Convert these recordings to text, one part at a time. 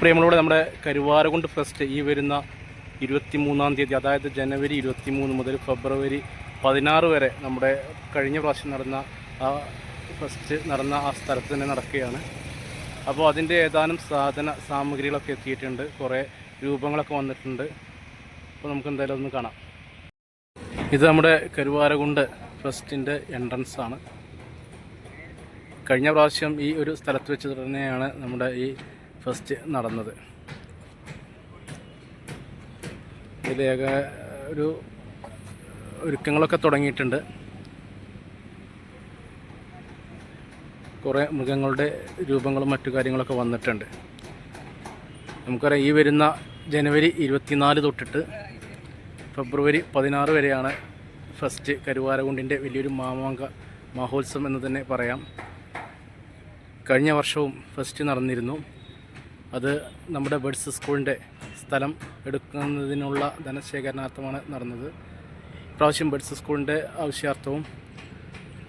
പ്രിയമുള്ളൂടെ നമ്മുടെ കരുവാരകുണ്ട് ഫെസ്റ്റ് ഈ വരുന്ന ഇരുപത്തി മൂന്നാം തീയതി അതായത് ജനുവരി ഇരുപത്തി മൂന്ന് മുതൽ ഫെബ്രുവരി പതിനാറ് വരെ നമ്മുടെ കഴിഞ്ഞ പ്രാവശ്യം നടന്ന ആ ഫെസ്റ്റ് നടന്ന ആ സ്ഥലത്ത് തന്നെ നടക്കുകയാണ്. അപ്പോൾ അതിന്റെ ഏതാനും സാധന സാമഗ്രികളൊക്കെ എത്തിയിട്ടുണ്ട്. കുറേ രൂപങ്ങളൊക്കെ വന്നിട്ടുണ്ട്. അപ്പോൾ നമുക്ക് എന്തായാലും ഒന്ന് കാണാം. ഇത് നമ്മുടെ കരുവാരകുണ്ട് ഫെസ്റ്റിന്റെ എൻട്രൻസ് ആണ്. കഴിഞ്ഞ പ്രാവശ്യം ഈ ഒരു സ്ഥലത്ത് വെച്ച് തന്നെയാണ് നമ്മുടെ ഈ ഫസ്റ്റ് നടന്നത്. ഇതിലേക ഒരു ഒരുക്കങ്ങളൊക്കെ തുടങ്ങിയിട്ടുണ്ട്. കുറേ മൃഗങ്ങളുടെ രൂപങ്ങളും മറ്റു കാര്യങ്ങളൊക്കെ വന്നിട്ടുണ്ട്. നമുക്കറിയാം ഈ വരുന്ന ജനുവരി ഇരുപത്തിനാല് തൊട്ടിട്ട് ഫെബ്രുവരി പതിനാറ് വരെയാണ് ഫസ്റ്റ് കരുവാരകുണ്ടിന്റെ വലിയൊരു മാമാങ്ക മഹോത്സവം എന്ന് തന്നെ പറയാം. കഴിഞ്ഞ വർഷവും ഫസ്റ്റ് നടന്നിരുന്നു. അത് നമ്മുടെ ബേഡ്സ് സ്കൂളിന്റെ സ്ഥലം എടുക്കുന്നതിനുള്ള ധനശേഖരണാർത്ഥമാണ് നടന്നത്. പ്രാവശ്യം ബേഡ്സ് സ്കൂളിന്റെ ആവശ്യാർത്ഥവും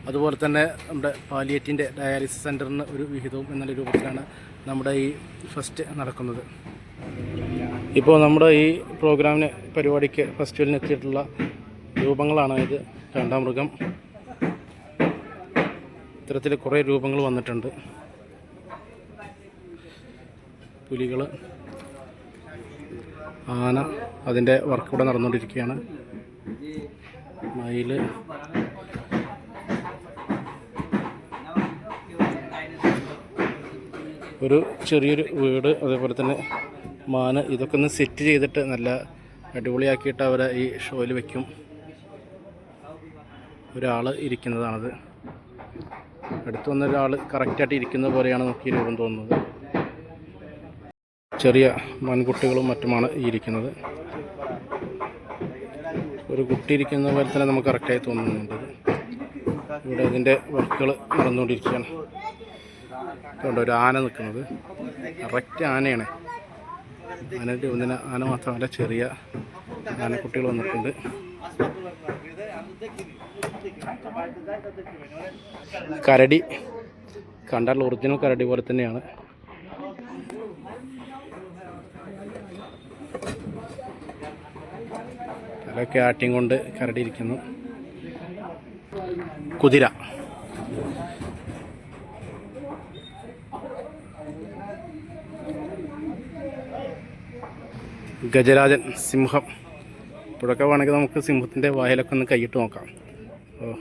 അതുപോലെ തന്നെ നമ്മുടെ പാലിയേറ്റിന്റെ ഡയാലിസിസ് സെന്ററിന് ഒരു വിഹിതവും എന്നുള്ള രൂപത്തിലാണ് നമ്മുടെ ഈ ഫസ്റ്റ് നടക്കുന്നത്. ഇപ്പോൾ നമ്മുടെ ഈ പ്രോഗ്രാമിന് പരിപാടിക്ക് ഫെസ്റ്റിവലിന് എത്തിയിട്ടുള്ള രൂപങ്ങളാണ് ഇത്. രണ്ടാം മൃഗം. ഇത്തരത്തിൽ കുറേ രൂപങ്ങൾ വന്നിട്ടുണ്ട്. പുലികൾ ആന അതിന്റെ വർക്ക് നടന്നുകൊണ്ടിരിക്കുകയാണ്. മയിൽ ഒരു ചെറിയൊരു വീട് അതേപോലെ തന്നെ മാന് ഇതൊക്കെ ഒന്ന് സെറ്റ് ചെയ്തിട്ട് നല്ല അടിപൊളിയാക്കിയിട്ട് അവരെ ഈ ഷോയിൽ വയ്ക്കും ഒരാൾ ഇരിക്കുന്നതാണത്. അടുത്ത് വന്ന ഒരാൾ കറക്റ്റായിട്ട് ഇരിക്കുന്ന പോലെയാണ് നമുക്ക് ഈ രൂപം തോന്നുന്നത്. ചെറിയ മൺകുട്ടികളും മറ്റുമാണ് ഇരിക്കുന്നത്. ഒരു കുട്ടി ഇരിക്കുന്ന പോലെ തന്നെ നമുക്ക് കറക്റ്റായി തോന്നുന്നുണ്ട്. ഇവിടെ ഇതിന്റെ വർക്കുകൾ നടന്നുകൊണ്ടിരിക്കുകയാണ്. അതുകൊണ്ട് ഒരു ആന നിൽക്കുന്നത്. കറക്റ്റ് ആനയാണ്. ആനയുടെ ഒന്നിന് ആന മാത്രമല്ല ചെറിയ ആനക്കുട്ടികൾ വന്നിട്ടുണ്ട്. കരടി കണ്ടാൽ ഒറിജിനൽ കരടി പോലെ തന്നെയാണ്. തലയൊക്കെ ആട്ടിയും കൊണ്ട് കരടിയിരിക്കുന്നു. കുതിര. ഗജരാജൻ സിംഹം. ഇപ്പോഴൊക്കെ വേണമെങ്കിൽ നമുക്ക് സിംഹത്തിന്റെ വായിലൊക്കെ ഒന്ന് കൈയിട്ട് നോക്കാം. ഓ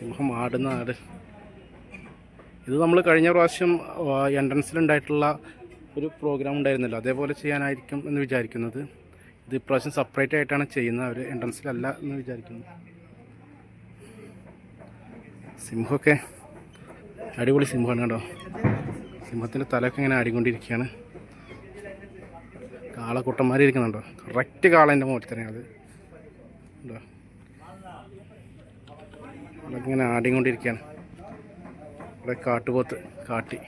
സിംഹം ആടുന്ന ആട്. ഇത് നമ്മൾ കഴിഞ്ഞ പ്രാവശ്യം എൻട്രൻസിലുണ്ടായിട്ടുള്ള ഒരു പ്രോഗ്രാം ഉണ്ടായിരുന്നല്ലോ. അതേപോലെ ചെയ്യാനായിരിക്കും എന്ന് വിചാരിക്കുന്നത്. ഇത് ഇപ്രാവശ്യം സെപ്പറേറ്റ് ആയിട്ടാണ് ചെയ്യുന്നത്. അവർ എൻട്രൻസിലല്ല എന്ന് വിചാരിക്കുന്നു. സിംഹമൊക്കെ അടിപൊളി സിംഹമാണ് കേട്ടോ. സിംഹത്തിന്റെ തലയൊക്കെ ഇങ്ങനെ ആടിക്കൊണ്ടിരിക്കുകയാണ്. കാളക്കുട്ടന്മാരിരിക്കുന്നുണ്ടോ കറക്റ്റ് കാളേന്റെ മുകളിൽ തന്നെയാണ് അത്. ഉണ്ടോ? ഇങ്ങനെ ആടിക്കൊണ്ടിരിക്കുകയാണ്. ഇവിടെ കാട്ടുപോത്ത് കാട്ടി.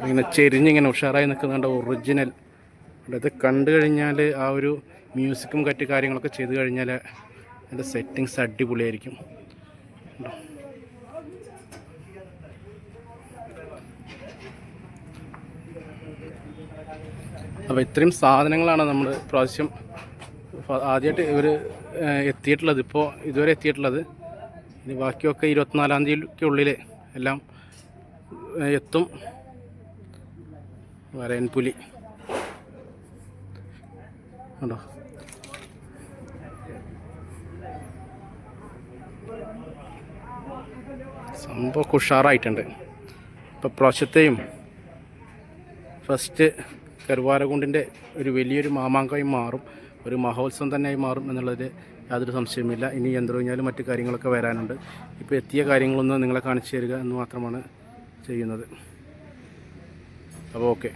ഇങ്ങനെ ചെരിഞ്ഞിങ്ങനെ ഉഷാറായി നിൽക്കുന്നുണ്ട് ഒറിജിനൽ ഇത് കണ്ടു കഴിഞ്ഞാൽ ആ ഒരു മ്യൂസിക്കും കറ്റി കാര്യങ്ങളൊക്കെ ചെയ്ത് കഴിഞ്ഞാൽ അതിന്റെ സെറ്റിങ്സ് അടിപൊളിയായിരിക്കും? അപ്പോൾ ഇത്രയും സാധനങ്ങളാണ് നമ്മൾ പ്രാവശ്യം ആദ്യമായിട്ട് ഇവർ എത്തിയിട്ടുള്ളത് ഇപ്പോൾ ഇതുവരെ എത്തിയിട്ടുള്ളത്. ഇനി ബാക്കിയൊക്കെ ഇരുപത്തിനാലാം തീയതിക്കുള്ളിൽ എല്ലാം എത്തും. വരയൻപുലി ഉണ്ടോ സംഭവം ഉഷാറായിട്ടുണ്ട്. ഇപ്പോൾ പ്രാവശ്യത്തെയും ഫസ്റ്റ് കരുവാരകുണ്ടിന്റെ ഒരു വലിയൊരു മാമാങ്കമായി മാറും. ഒരു മഹോത്സവം തന്നെയായി മാറും എന്നുള്ളതിൽ യാതൊരു സംശയമില്ല ഇനി യന്ത്രവിഞ്ഞാലും മറ്റു കാര്യങ്ങളൊക്കെ വരാനുണ്ട്. ഇപ്പോൾ എത്തിയ കാര്യങ്ങളൊന്നും നിങ്ങളെ കാണിച്ചു തരിക എന്ന് മാത്രമാണ് ചെയ്യുന്നത്. അപ്പോൾ ഓക്കെ.